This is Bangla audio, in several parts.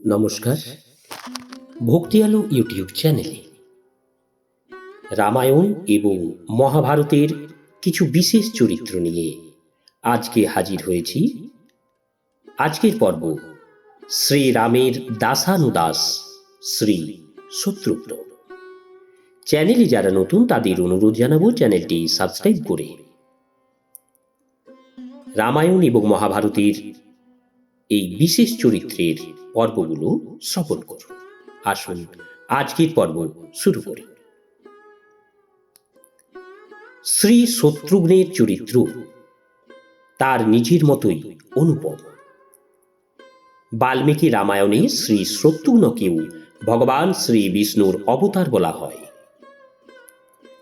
নমস্কার। ভক্তি আলো ইউটিউব চ্যানেলে। রামায়ণ এবং মহাভারতের কিছু বিশেষ চরিত্র নিয়ে আজকে হাজির হয়েছি। আজকের পর্ব শ্রীরামের দাসানুদাস শ্রী শত্রুঘ্ন চ্যানেলে যারা নতুন তাদের অনুরোধ জানাব চ্যানেলটি সাবস্ক্রাইব করে। রামায়ণ এবং মহাভারতের এই বিশেষ চরিত্রের পর্বগুলো শ্রবণ করুন। আসুন, আজকের পর্ব শুরু করি। শ্রী শত্রুঘ্নের চরিত্র তার নিজের মতোই অনুপম। বাল্মীকি রামায়ণে শ্রী শত্রুঘ্নকেও ভগবান শ্রী বিষ্ণুর অবতার বলা হয়।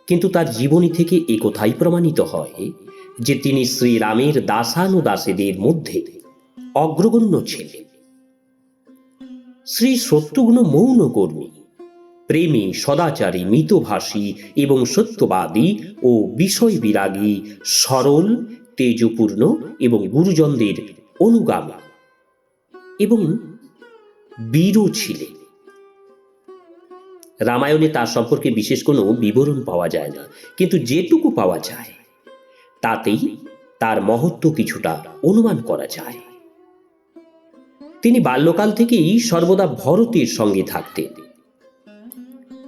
কিন্তু তার জীবনী থেকে এ কথাই প্রমাণিত হয় যে তিনি শ্রীরামের দাসানুদাসীদের মধ্যে অগ্রগণ্য ছিলেন। শ্রী শত্রুঘ্ন মৌন কর্মী প্রেমী সদাচারী মিতভাষী এবং সত্যবাদী ও বিষয় বিরাগী সরল, তেজপূর্ণ এবং গুরুজনদের অনুগামী এবং বীরও ছিলেন। রামায়ণে তার সম্পর্কে বিশেষ কোনো বিবরণ পাওয়া যায় না, কিন্তু যেটুকু পাওয়া যায়, তাতেই তার মহত্ব কিছুটা অনুমান করা যায়। তিনি বাল্যকাল থেকেই সর্বদা ভরতের সঙ্গে থাকতেন।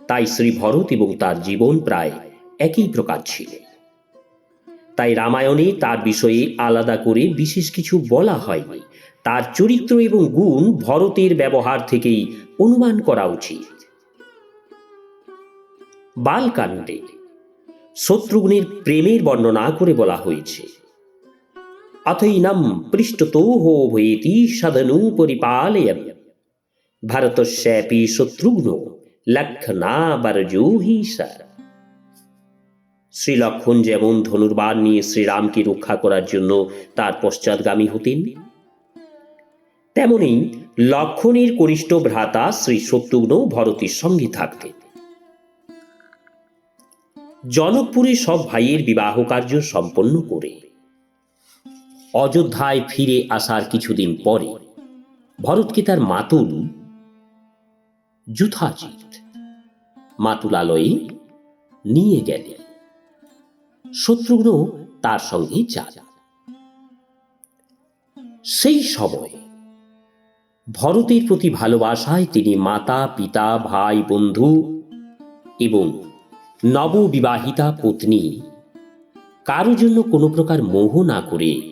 তাই শ্রী ভরত এবং তার জীবন প্রায় একই প্রকার ছিল। তাই রামায়ণে তার বিষয়ে আলাদা করে বিশেষ কিছু বলা হয়নি। তার চরিত্র এবং গুণ ভরতের ব্যবহার থেকেই অনুমান করা উচিত। বালকাণ্ডে শত্রুঘ্নের প্রেমের বর্ণনা করে বলা হয়েছে। হো ভয়েতি সদনু পরিপালয়ন ভারতস্যাপি শত্রুঘ্ন লক্ষণাবরজো হি স্যার শ্রী লক্ষণ যেমন ধনুর্বাণ নিয়ে শ্রীরামকে রক্ষা করার জন্য তার পশ্চাৎগামী হতেন। তেমনি লক্ষণের কনিষ্ঠ ভ্রাতা শ্রী শত্রুঘ্ন ভরতের সঙ্গে থাকতেন। জনকপুরে সব ভাইয়ের বিবাহ কার্য সম্পন্ন করে। অযোধ্যায় ফিরে আসার কিছুদিন পরে ভরতকে তার মাতুল? যুথাজিৎ। মাতুলালয়ে নিয়ে গেলেন। শত্রুঘ্ন তার সঙ্গে যান। সেই সময় ভরতের প্রতি ভালোবাসায় তিনি মাতা, পিতা, ভাই, বন্ধু এবং নববিবাহিতা, পত্নী, কারও জন্য কোনো প্রকার মোহ না করে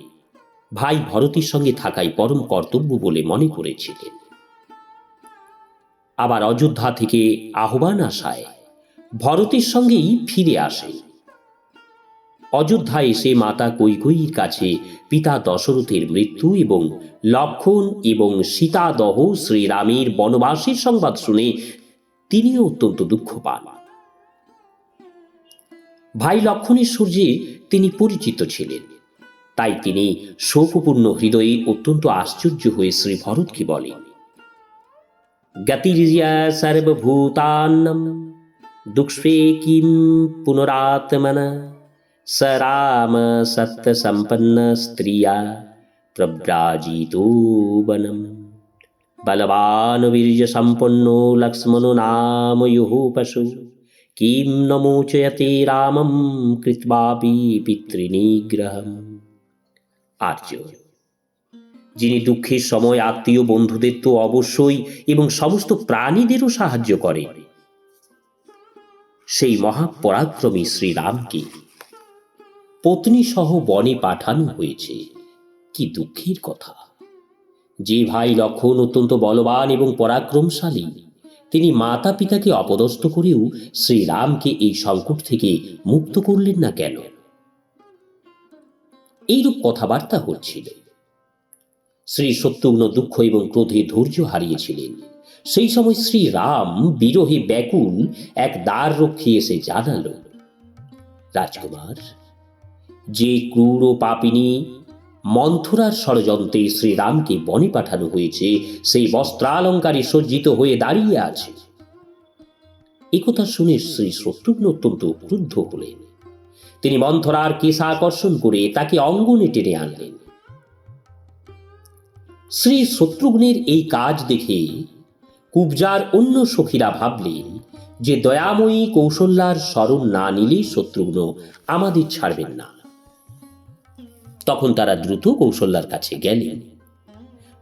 ভাই ভরতের সঙ্গে থাকাই পরম কর্তব্য বলে মনে করেছিলেন আবার অযোধ্যা থেকে আহ্বান আসায় ভরতের সঙ্গেই ফিরে আসে। অযোধ্যা এসে মাতা কৈকয়ীর কাছে পিতা দশরথের মৃত্যু এবং লক্ষণ এবং সীতাদহ শ্রীরামের বনবাসের সংবাদ শুনে তিনিও অত্যন্ত দুঃখ পান। ভাই লক্ষণের সূর্যে তিনি পরিচিত ছিলেন। তাই তিনি শোকপূর্ণ হৃদয়ে অত্যন্ত আশ্চর্য হয়ে শ্রী ভরতকে বলেন, গতিরিয়া সর্বভূতান্নম, দুঃস্বে কিম পুনরাত্মনা, স রাম সত্য সম্পন্ন স্ত্রিয়া প্রব্রাজিতো বনম। বলবান বীর্য সম্পন্ন লক্ষ্মণো নাময়ুঃ পশু, কিম নমোচয়তে রামম কৃত্বাপি পিতৃনিগ্রহম। আর্য। যিনি দুঃখের সময় আত্মীয় বন্ধুদের তো অবশ্যই এবং সমস্ত প্রাণীদেরও সাহায্য করে। সেই মহাপরাক্রমী শ্রীরামকে পত্নী সহ বনে পাঠানো হয়েছে। কি দুঃখের কথা। যে ভাই লক্ষণ অত্যন্ত বলবান এবং পরাক্রমশালী, তিনি মাতা পিতাকে অপদস্থ করেও শ্রীরামকে এই সংকট থেকে মুক্ত করলেন না কেন? এইরূপ কথাবার্তা হচ্ছিল। শ্রী শত্রুঘ্ন দুঃখ এবং ক্রোধে ধৈর্য হারিয়েছিলেন। সেই সময় শ্রী রাম, বিরহে ব্যাকুল, এক দ্বার রক্ষী এসে জানাল, রাজকুমার, যে ক্রূর পাপিনী মন্থরার ষড়যন্ত্রে শ্রীরামকে বনে পাঠানো হয়েছে, সেই বস্ত্রালঙ্কারে সজ্জিত হয়ে দাঁড়িয়ে আছে। একথা শুনে শ্রী শত্রুঘ্ন অত্যন্ত ক্রুদ্ধ হলেন। তিনি মন্থরার কেশা আকর্ষণ করে তাকে অঙ্গনে টেনে আনলেন। শ্রী শত্রুঘ্নের এই কাজ দেখে কুবজার অন্য সখীরা ভাবলেন যে দয়াময়ী কৌশল্যার স্মরণ না নিলে শত্রুঘ্ন আমাদের ছাড়বেন না। তখন তারা দ্রুত কৌশল্যার কাছে গেলেন।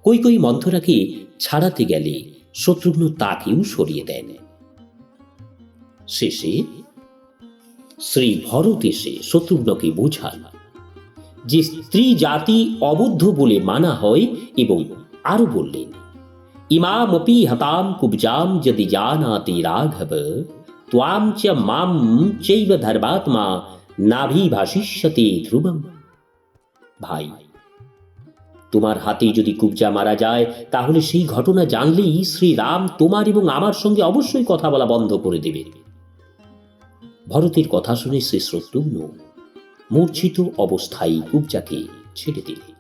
কই কই মন্থরাকে ছাড়াতে গেলে শত্রুঘ্ন তাকেও সরিয়ে দেন। শেষে শ্রী ভরত এসে শত্রুঘ্নকে বোঝান যে স্ত্রী জাতি অবুদ্ধ বলে মানা হয় এবং আরও বললেন, ইমামপি হতাম কুবজাম যদি জানাতি রাঘব, ত্বাম চ মাম চৈব ধর্মাত্মা নাভি ভাষিষ্যতে ধ্রুবম। ভাই, তোমার হাতে যদি কুবজা মারা যায়, তাহলে সেই ঘটনা জানলেই শ্রীরাম তোমার এবং আমার সঙ্গে অবশ্যই কথা বলা বন্ধ করে দেবে। ভরতের কথা শুনে শ্রী শত্রুঘ্ন মূর্ছিত অবস্থায় কুবজাকে ছেড়ে দিলেন।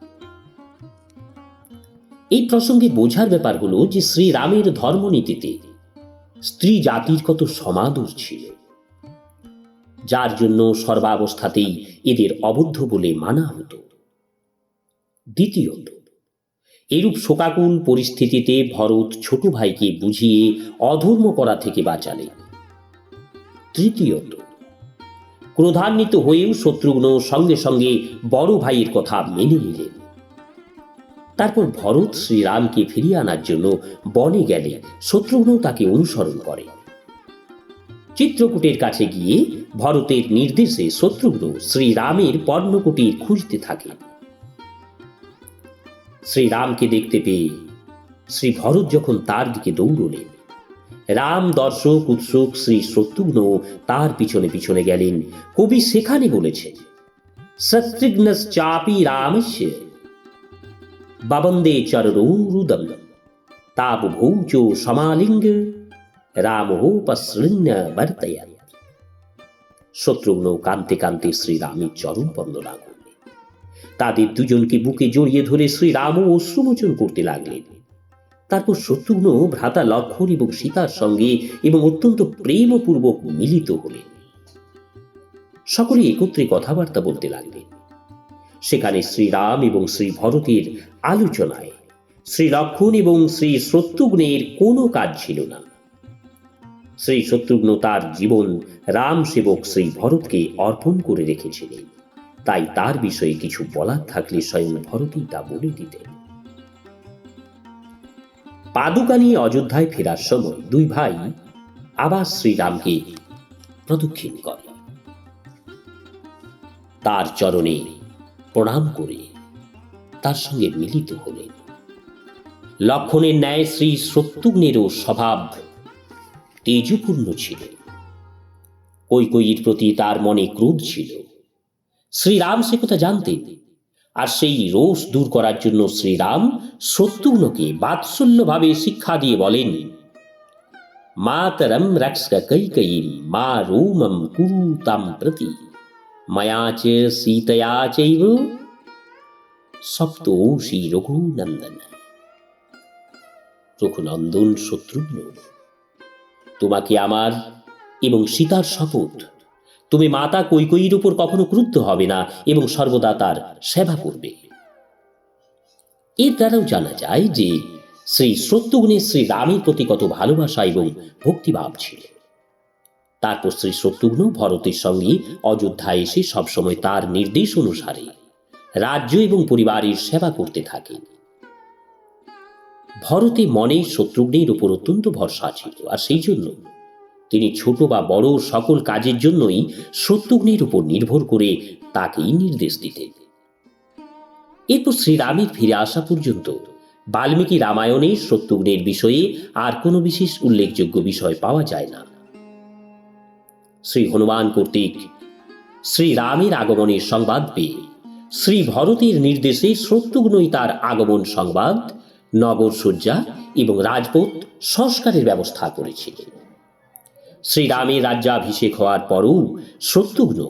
এই প্রসঙ্গে বোঝার ব্যাপার হলো যে শ্রীরামের ধর্মনীতিতে স্ত্রী জাতির কত সমাদর ছিল। যার জন্য সর্বাবস্থাতেই এদের অবদ্ধ বলে মানা হতো। দ্বিতীয়ত, এরূপ শোকাকুল পরিস্থিতিতে ভরত ছোট ভাইকে বুঝিয়ে অধর্ম করা থেকে বাঁচালেন। তৃতীয়ত, ক্রোধান্বিত হয়েও শত্রুঘ্ন সঙ্গে সঙ্গে বড় ভাইয়ের কথা মেনে নিলেন। তারপর ভরত শ্রীরামকে ফিরিয়ে আনার জন্য বনে গেলে শত্রুঘ্ন তাকে অনুসরণ করে। চিত্রকূটের কাছে গিয়ে ভরতের নির্দেশে শত্রুঘ্ন শ্রীরামের পর্ণকুটির খুঁজতে থাকে। শ্রীরামকে দেখতে পেয়ে শ্রী ভরত যখন তার দিকে দৌড়লেন রাম দর্শক উৎসুক শ্রী শত্রুঘ্ন তার পিছনে পিছনে গেলেন। কবি সেখানে বলেছেন শত্রুঘ্নশ্চাপি রামস্য, বাবন্দে তাপ ভৌচ সমালিঙ্গ বর্তয়াত শত্রুঘ্ন কান্তে কান্তে শ্রীরামের চরণ বন্দনা করলেন তাদের দুজনকে বুকে জড়িয়ে ধরে শ্রীরামও অশ্রুমোচন করতে লাগলেন। তারপর শত্রুঘ্ন ভ্রাতা লক্ষণ এবং সীতার সঙ্গে এবং অত্যন্ত প্রেমপূর্বক মিলিত হলেন। সকলে একত্রে কথাবার্তা বলতে লাগলেন। সেখানে শ্রীরাম এবং শ্রী ভরতের আলোচনায় শ্রী লক্ষণ এবং শ্রী শত্রুঘ্নের কোনো কাজ ছিল না। শ্রী শত্রুঘ্ন তার জীবন রাম সেবক শ্রী ভরতকে অর্পণ করে রেখেছিলেন। তাই তার বিষয়ে কিছু বলার থাকলে স্বয়ং ভরতই তা বলে দিতেন। পাদুকা নিয়ে অযোধ্যায় ফেরার সময় দুই ভাই আবার শ্রীরামকে প্রদক্ষিণ করে। তার চরণে প্রণাম করে তার সঙ্গে মিলিত হলেন। লক্ষণের ন্যায় শ্রী শত্রুঘ্নেরও স্বভাব তেজপূর্ণ ছিল। কৈকয়ীর প্রতি তার মনে ক্রোধ ছিল। শ্রীরাম সে কথা জানতেন আর সেই রোষ দূর করার জন্য শ্রীরাম শত্রুঘ্নকে বাৎসল্যভাবে শিক্ষা দিয়ে বলেন, মাতরম মা রোমম কুরু তাম প্রতি, ময়া চ সীতয়া সপ্তষী রঘুনন্দন। রঘুনন্দন শত্রুঘ্ন, তোমাকে আমার এবং সীতার শপথ, তুমি মাতা কৈকয়ীর উপর কখনো ক্রুদ্ধ হবে না এবং সর্বদা তার সেবা করবে। এর দ্বারাও জানা যায় যে শ্রী শত্রুঘ্নের শ্রী রামের প্রতি কত ভালোবাসা এবং ভক্তিভাব ছিল। তারপর শ্রী শত্রুঘ্ন ভরতের সঙ্গে অযোধ্যায় এসে সবসময় তার নির্দেশ অনুসারে রাজ্য এবং পরিবারের সেবা করতে থাকেন। ভরতে মনে শত্রুঘ্নের উপর অত্যন্ত ভরসা ছিল আর সেই জন্য তিনি ছোট বা বড় সকল কাজের জন্যই শত্রুঘ্নের উপর নির্ভর করে তাকেই নির্দেশ দিতেন। এরপর শ্রীরামের ফিরে আসা পর্যন্ত। বাল্মীকি রামায়ণে শত্রুঘ্নের বিষয়ে আর কোনো বিশেষ উল্লেখযোগ্য বিষয় পাওয়া যায় না। শ্রী হনুমান কর্তৃক শ্রীরামের আগমনের সংবাদ পেয়ে শ্রী ভরতের নির্দেশে শত্রুঘ্নই তার আগমন সংবাদ নগর সজ্জা এবং রাজপথ সংস্কারের ব্যবস্থা করেছিলেন। শ্রীরামের রাজ্যাভিষেক হওয়ার পরও শত্রুঘ্ন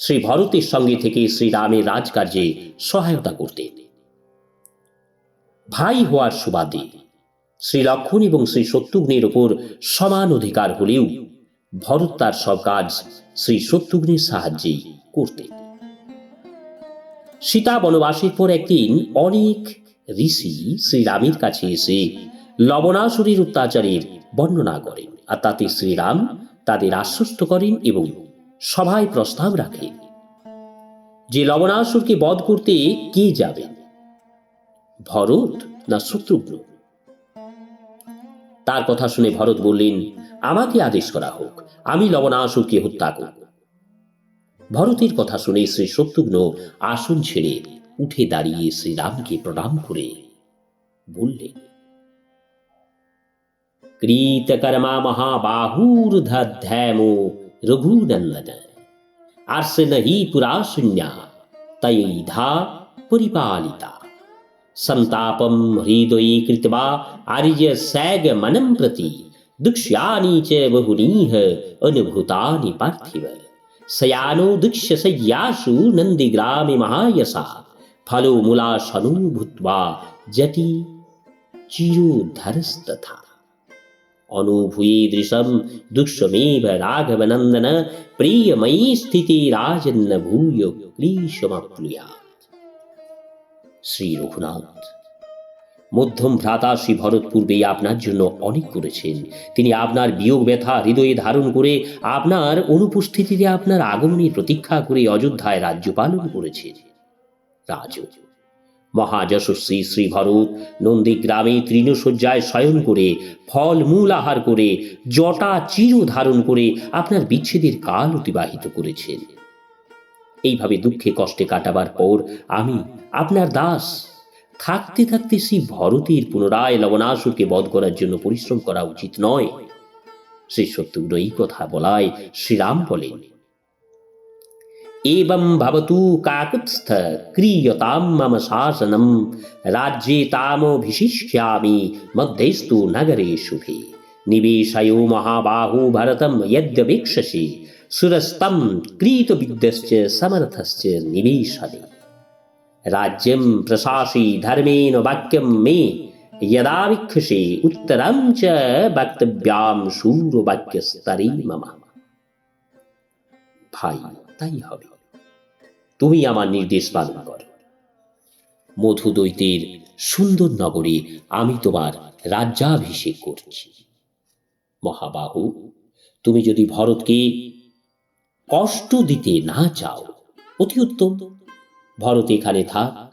শ্রী ভরতের সঙ্গে থেকে শ্রীরামের রাজকার্যে সহায়তা করতেন ভাই হওয়ার সুবাদে শ্রী লক্ষণ এবং শ্রী শত্রুঘ্নের ওপর সমান অধিকার হলেও ভরত তার সব কাজ শ্রী শত্রুঘ্নের সাহায্যেই করতেন সীতা বনবাসের পর একদিন অনেক ঋষি শ্রীরামের কাছে এসে লবণাসুরীর অত্যাচারের বর্ণনা করেন আর তাতে শ্রীরাম তাদের আশ্বস্ত করেন এবং সভায় প্রস্তাব রাখেন যে লবণাসুরকে বধ করতে কে যাবেন ভরত না শত্রুঘ্ন? তার কথা শুনে ভরত বললেন, আমাকে আদেশ করা হোক, আমি লবণাসুরকে হত্যা করব। ভরতের কথা শুনে শ্রী শত্রুঘ্ন আসন ছেড়ে উঠে দাঁড়িয়ে শ্রীরামকে প্রণাম করে বললেন, কৃতকর্মা মহাবাহুর্ধ্যামো रघुनन्दन। अर्शन हि पुरा शून्या तयैधा परिपालिता। सन्तापं हृद्वये कृत्वा सैगमनं प्रति दुक्ष्यानि च बहुनीह अनुभूतानि पार्थिव। सयानो दुक्ष्य नन्दिग्रामे महायसा फलो मुलाशनू भूत्वा जटी चिरोधरस्तथा অনুভূয়ীদৃশম রাঘব নন্দন প্রিয়ময়ী স্থিতি রাজন্ন ভূয় শ্রী রঘুনাথ মধ্যম ভ্রাতা শ্রী ভরত পূর্বেই আপনার জন্য অনেক করেছেন তিনি আপনার বিয়োগ ব্যথা হৃদয়ে ধারণ করে আপনার অনুপস্থিতিতে আপনার আগমনের প্রতীক্ষা করে অযোধ্যায় রাজ্য পালন করেছেন রাজ মহাযশস্বী শ্রী ভরত নন্দীগ্রামে তৃণশয্যায় শয়ন করে, ফল মূল আহার করে, জটা চির ধারণ করে আপনার বিচ্ছেদের কাল অতিবাহিত করেছেন। এইভাবে দুঃখে কষ্টে কাটাবার পর আমি আপনার দাস। থাকতে থাকতে শ্রী ভরতের পুনরায় লবণাসুরকে বধ করার জন্য পরিশ্রম করা উচিত নয়। শ্রী সত্যগুণ এই কথা বলায় শ্রীরাম বলেন एवं भवतु काकुत्स्थ क्रियतां मम शासनं राज्ये तामभिशिष्यामि मध्येस्तु नगरे शुभे निवेशयो महाबाहो भरतं यद्यवेक्षसि सुरस्तं क्रीतविद्यश्च समर्थश्च निवेशने राज्यं प्रशासि धर्मेण वाक्यं मे यदा विक्षसे उत्तरं च वक्तव्यां शूरवाक्यस्तरे मम ভাই তাই হবে। তুমি আমার নির্দেশ পালন করো। মধু দৈতের সুন্দর নগরে আমি তোমার রাজ্যাভিষেক করছি। মহাবাহু, তুমি যদি ভরতকে কষ্ট দিতে না চাও, অতি উত্তম। ভরত এখানে থাক।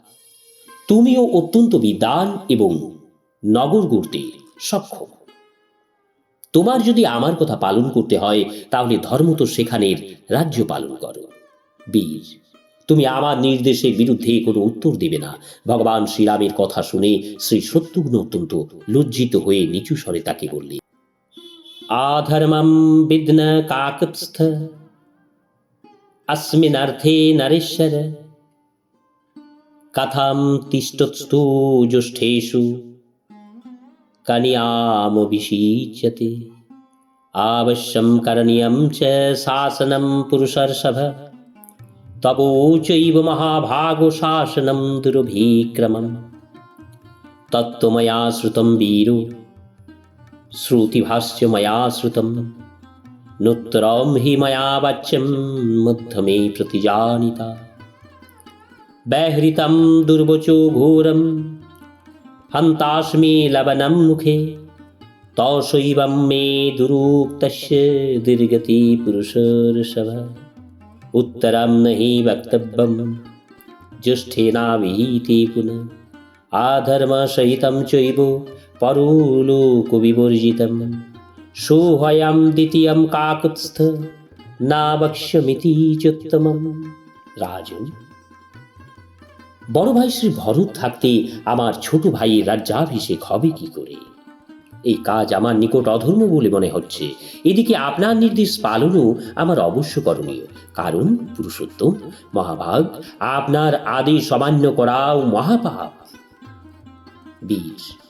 তুমিও অত্যন্ত বিদান এবং নগর গড়তে সক্ষম। তোমার যদি আমার কথা পালন করতে হয়, তাহলে ধর্ম তো সেখানের রাজ্য পালন করো। বীর, তুমি আমার নির্দেশের বিরুদ্ধে কোনো উত্তর দেবে না। ভগবান শ্রীরামের কথা শুনে শ্রী শত্রুঘ্ন অত্যন্ত লজ্জিত হয়ে নিচু স্বরে তাকে বললে, আধর্মম বিদ্ন কাকস্থ অস্মিনার্থে নরেশ্বর কথাম তিষ্ঠস্তু জ্যৈষ্ঠেষু कन्यामभिषीच्यते आवश्यं करणीयं च शासनं पुरुषर्षभ तपो चैव महाभागो शासनं दुर्भिक्रमम् तत्त्वमया श्रुतं वीरो श्रुतिभाष्य मया श्रुतम् नोत्तरं हि मया वाच्यं मध्यमे प्रतिजानिता बैहृतं दुर्वचो घोरं हन्तास्मि लवनं मुखे तौषैवं मे दुरुक्तस्य दीर्गति पुरुषर्षभ उत्तरं न हि वक्तव्यं ज्येष्ठेनाविहीति पुनः आधर्मसहितं चैव परोलोकविवर्जितं सोहयां द्वितीयं काकुत्स्थ न वक्ष्यमिति चोत्तमं राजन् বড় ভাই শ্রী ভরত থাকতে আমার ছোট ভাইয়ের রাজ্যাভিষেক হবে কি করে? এই কাজ আমার নিকট অধর্ম বলে মনে হচ্ছে। এদিকে আপনার নির্দেশ পালনও আমার অবশ্য করণীয়। কারণ, পুরুষোত্তম, মহাভাগ, আপনার আদেশ অমান্য করাও মহাপাপ। বীর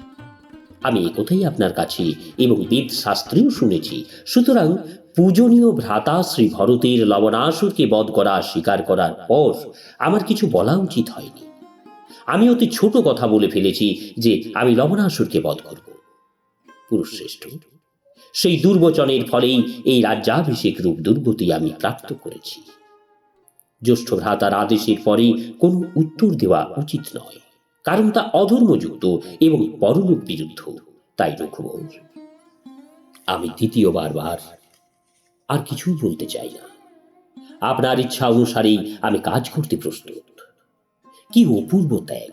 আমি একথাই আপনার কাছে এবং বেদ শাস্ত্রেও শুনেছি। সুতরাং পূজনীয় ভ্রাতা শ্রী ভরতের লবণাসুরকে বধ করা, স্বীকার করার পর আমার কিছু বলা উচিত হয়নি। আমি অতি ছোট কথা বলে ফেলেছি যে আমি লবণাসুরকে বধ করব। পুরুষ শ্রেষ্ঠ সেই দুর্বচনের ফলেই এই রাজ্যাভিষেক রূপ দুর্গতি আমি প্রাপ্ত করেছি। জ্যেষ্ঠ ভ্রাতার আদেশের পরে কোনো উত্তর দেওয়া উচিত নয়, কারণ তা অধর্মযুক্ত এবং পরলোক বিরুদ্ধ, তাই রঘুবর, আমি দ্বিতীয়বার বার আর কিছুই বলতে চাই না। আপনার ইচ্ছা অনুসারেই আমি কাজ করতে প্রস্তুত। কি অপূর্ব ত্যাগ।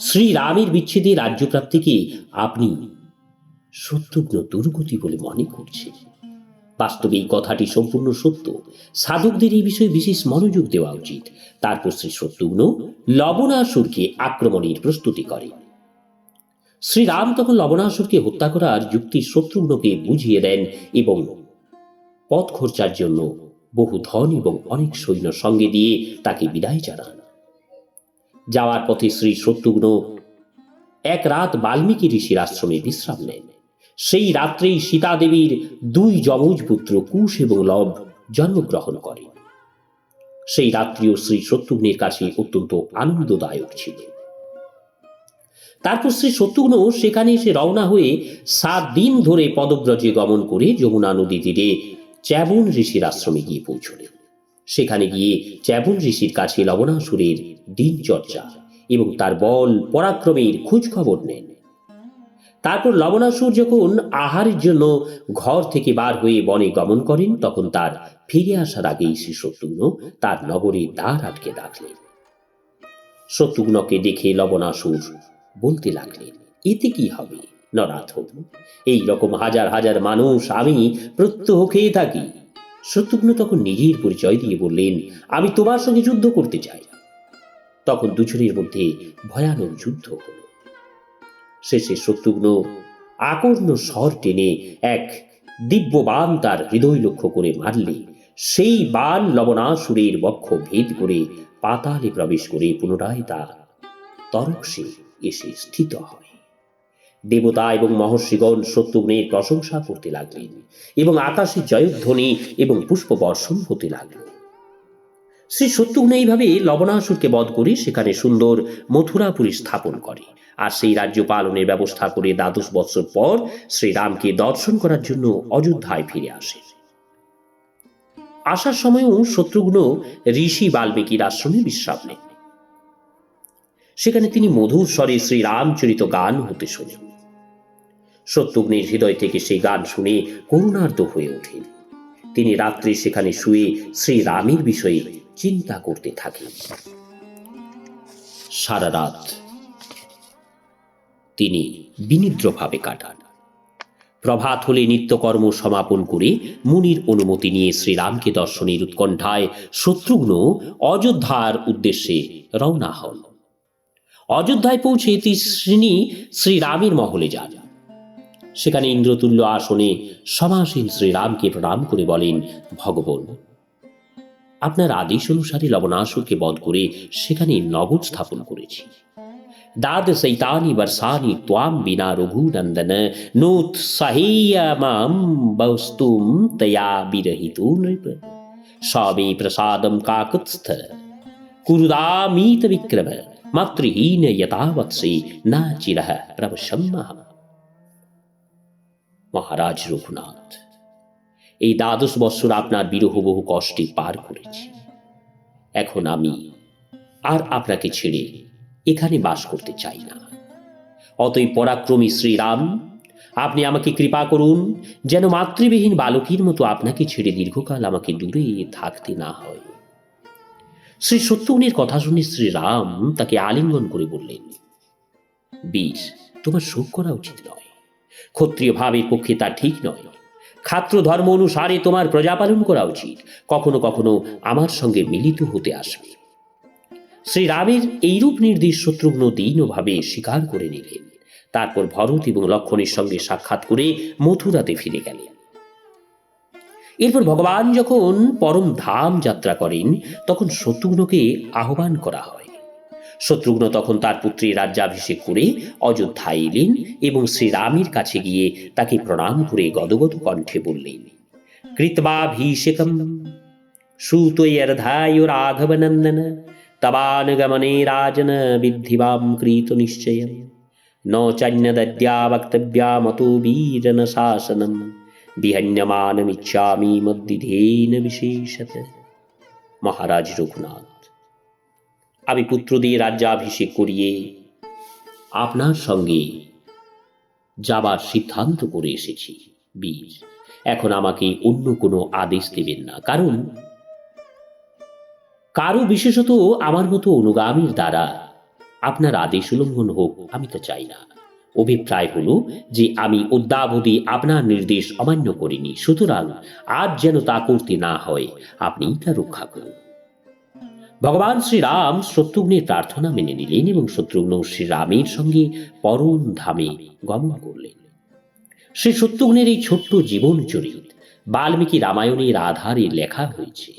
শ্রীরামের বিচ্ছেদে রাজ্যপ্রাপ্তিকে আপনি শত্রুঘ্ন দুর্গতি বলে মনে করছেন। বাস্তবে এই কথাটি সম্পূর্ণ সত্য। সাধকদের এই বিষয়ে বিশেষ মনোযোগ দেওয়া উচিত। তারপর শ্রী শত্রুঘ্ন লবণাসুরকে আক্রমণের প্রস্তুতি করে শ্রীরাম তখন লবণাসুরকে হত্যা করার যুক্তি শত্রুঘ্নকে বুঝিয়ে দেন এবং পথ খরচার জন্য বহু ধন এবং অনেক সৈন্য সঙ্গে দিয়ে তাকে বিদায় জানান। যাওয়ার পথে শ্রী শত্রুঘ্ন এক রাত বাল্মীকি ঋষির আশ্রমে বিশ্রাম নেন সেই রাত্রেই সীতা দেবীর দুই যমজ পুত্র কুশ এবং লব জন্মগ্রহণ করে। সেই রাত্রিও শ্রী শত্রুঘ্নের কাছে অত্যন্ত আনন্দদায়ক ছিল। তারপর শ্রী শত্রুঘ্ন সেখানে এসে রওনা হয়ে সাত দিন ধরে পদব্রজে গমন করে যমুনা নদী তীরে চ্যাবন ঋষির আশ্রমে গিয়ে পৌঁছলেন। সেখানে গিয়ে চ্যাবন ঋষির কাছে লবণাসুরের দিনচর্চা এবং তার বল পরাক্রমের খোঁজ খবর নেন। তারপর লবণাসুর যখন আহারের জন্য ঘর থেকে বার হয়ে বনে গমন করেন, তখন তার ফিরে আসার আগেই শ্রী শত্রুঘ্ন তার নগরে দ্বার আটকে রাখলেন। শত্রুঘ্নকে দেখে লবণাসুর বলতে লাগলেন, এতে কি হবে নরাধম এই রকম হাজার হাজার মানুষ আমি প্রত্যহ খেয়ে থাকি। শত্রুঘ্ন তখন নিজের পরিচয় দিয়ে বললেন, আমি তোমার সঙ্গে যুদ্ধ করতে চাই। তখন দুজনের মধ্যে ভয়ানক যুদ্ধ হল। শেষে শত্রুঘ্ন আকর্ণ স্বর টেনে এক দিব্য বান তার হৃদয় লক্ষ্য করে মারলে, সেই বান লবণাসুরের বক্ষ ভেদ করে পাতালে প্রবেশ করে পুনরায় তা তরকসে এসে স্থিত হয়। দেবতা এবং মহর্ষিগণ শত্রুঘ্নের প্রশংসা করতে লাগলেন এবং আকাশে জয়ধ্বনি এবং পুষ্প বর্ষণ হতে লাগল। শ্রী শত্রুঘ্ন এইভাবে লবণাসুরকে বধ করে সেখানে সুন্দর মথুরাপুরী স্থাপন করে আর সেই রাজ্য পালনের ব্যবস্থা করে দ্বাদশ বৎসর পর শ্রীরামকে দর্শন করার জন্য অযোধ্যায় ফিরে আসে। আসার সময়ও শত্রুঘ্ন ঋষি বাল্মীকির আশ্রমে বিশ্রাম নেন সেখানে তিনি মধুর স্বরে শ্রীরামচরিত গান হতে শোনেন। শত্রুঘ্নের হৃদয় থেকে সেই গান শুনে করুণার্ত হয়ে ওঠেন। তিনি রাত্রে সেখানে শুয়ে শ্রী রামের বিষয়ে চিন্তা করতে থাকেন। সারা রাত তিনি বিনিদ্রভাবে কাটান। প্রভাত হলে নিত্যকর্ম সমাপন করে মুনির অনুমতি নিয়ে শ্রীরামকে দর্শনের উৎকণ্ঠায় শত্রুঘ্ন অযোধ্যার উদ্দেশ্যে রওনা হন। অযোধ্যায় পৌঁছে তিনি শ্রীরামের মহলে যান। সেখানে ইন্দ্রতুল্য আসনে সমাসীন শ্রীরামকে প্রণাম করে বলেন, ভগবান, আপনার আদেশ অনুসারে লবণাসুরকে বধ করে সেখানে নগর স্থাপন করেছি। দাদ সৈতানি বর্ষানি ত্বাম বিনা রঘুনন্দন নোৎসাহেয়মাম বস্তুম তয়া বিরহিতো নৃপ। সবে প্রসাদম কাকৎস্থ কুরুদামিত বিক্রম, মাতৃহীন যথাবৎসে না চিরহ প্রবশম্মহ মহারাজ রঘুনাথ। এই দ্বাদশ বৎসর আপনার বিরহ বহু কষ্টে পার করেছি। এখন আমি আর আপনাকে ছেড়ে এখানে বাস করতে চাই না। অতই পরাক্রমী শ্রীরাম, আপনি আমাকে কৃপা করুন যেন মাতৃবিহীন বালকীর মতো আপনাকে ছেড়ে দীর্ঘকাল আমাকে দূরে থাকতে না হয়। শ্রী সত্যগুণের কথা শুনে শ্রীরাম তাকে আলিঙ্গন করে বললেন, বীর, তোমার শোক করা উচিত নয়। ক্ষত্রিয় ভাবের পক্ষে তা ঠিক নয়। খাত্র ধর্ম অনুসারে তোমার প্রজাপালন করা উচিত। কখনো কখনো আমার সঙ্গে মিলিত হতে আসবে। শ্রীরামের এইরূপ নির্দেশ শত্রুঘ্ন দীনভাবে স্বীকার করে নিলেন। তারপর ভরত এবং লক্ষণের সঙ্গে সাক্ষাৎ করে মথুরাতে ফিরে গেলেন। এরপর ভগবান যখন পরম ধাম যাত্রা করেন, তখন শত্রুঘ্নকে আহ্বান করা হয়। শত্রুঘ্ন তখন তার পুত্রের রাজ্যাভিষেক করে অযোধ্যায় এলেন এবং শ্রীরামের কাছে গিয়ে তাকে প্রণাম করে গদগদ কণ্ঠে বললেন, কৃতবাভিষেকম সুতৈর্ধায় রাঘবনন্দন, তবানুগমনে রাজন বিদ্ধিবাম কৃত নিশ্চয় ন চান্যদদ্যা বক্তব্যামতো বীরন শাসনম, বিহন্যমানমিচ্ছামি মদ্দিধেন বিশেষত। মহারাজ রঘুনাথ আমি পুত্র দিয়ে রাজ্যাভিষেক করিয়ে আপনার সঙ্গে যাবার সিদ্ধান্ত করে এসেছি, বীর। এখন আমাকে অন্য কোনো আদেশ দেবেন না। কারণ, কারও বিশেষত আমার মতো অনুগামীর দ্বারা আপনার আদেশ উল্লঙ্ঘন হোক, আমি তো চাই না। অভিপ্রায় হলো যে আমি অদ্যাবধি আপনার নির্দেশ অমান্য করিনি। সুতরাং আজ যেন তা করতে না হয় আপনি তা রক্ষা করুন। ভগবান শ্রীরাম শত্রুঘ্নের প্রার্থনা মেনে নিলেন এবং শত্রুঘ্ন শ্রীরামের সঙ্গে পরম ধামে গমন করলেন। শ্রী শত্রুঘ্নের এই ছোট্ট জীবন চরিত বাল্মীকি রামায়ণের আধারে লেখা হয়েছে।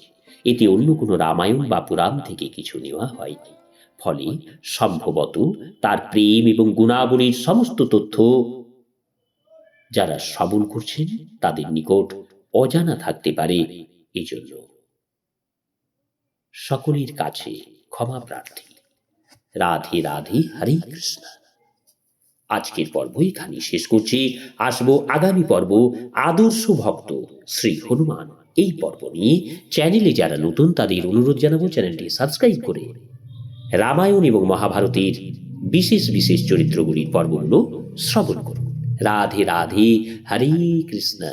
এতে অন্য কোনো রামায়ণ বা পুরাণ থেকে কিছু নেওয়া হয়নি। ফলে সম্ভবত তার প্রেম এবং গুণাবলীর সমস্ত তথ্য যারা শ্রবণ করছেন তাদের নিকট অজানা থাকতে পারে। এই জন্য সকলের কাছে ক্ষমা প্রার্থী। রাধে রাধে, হরে কৃষ্ণ। আজকের পর্ব এখানে শেষ করছি। আসব আগামী পর্ব আদর্শ ভক্ত শ্রী হনুমান। এই পর্ব নিয়ে চ্যানেলে যারা নতুন তাদের অনুরোধ জানাব চ্যানেলটি সাবস্ক্রাইব করে। রামায়ণ এবং মহাভারতের বিশেষ বিশেষ চরিত্রগুলির পর্বগুলো শ্রবণ করুন। রাধে রাধে, হরে কৃষ্ণ।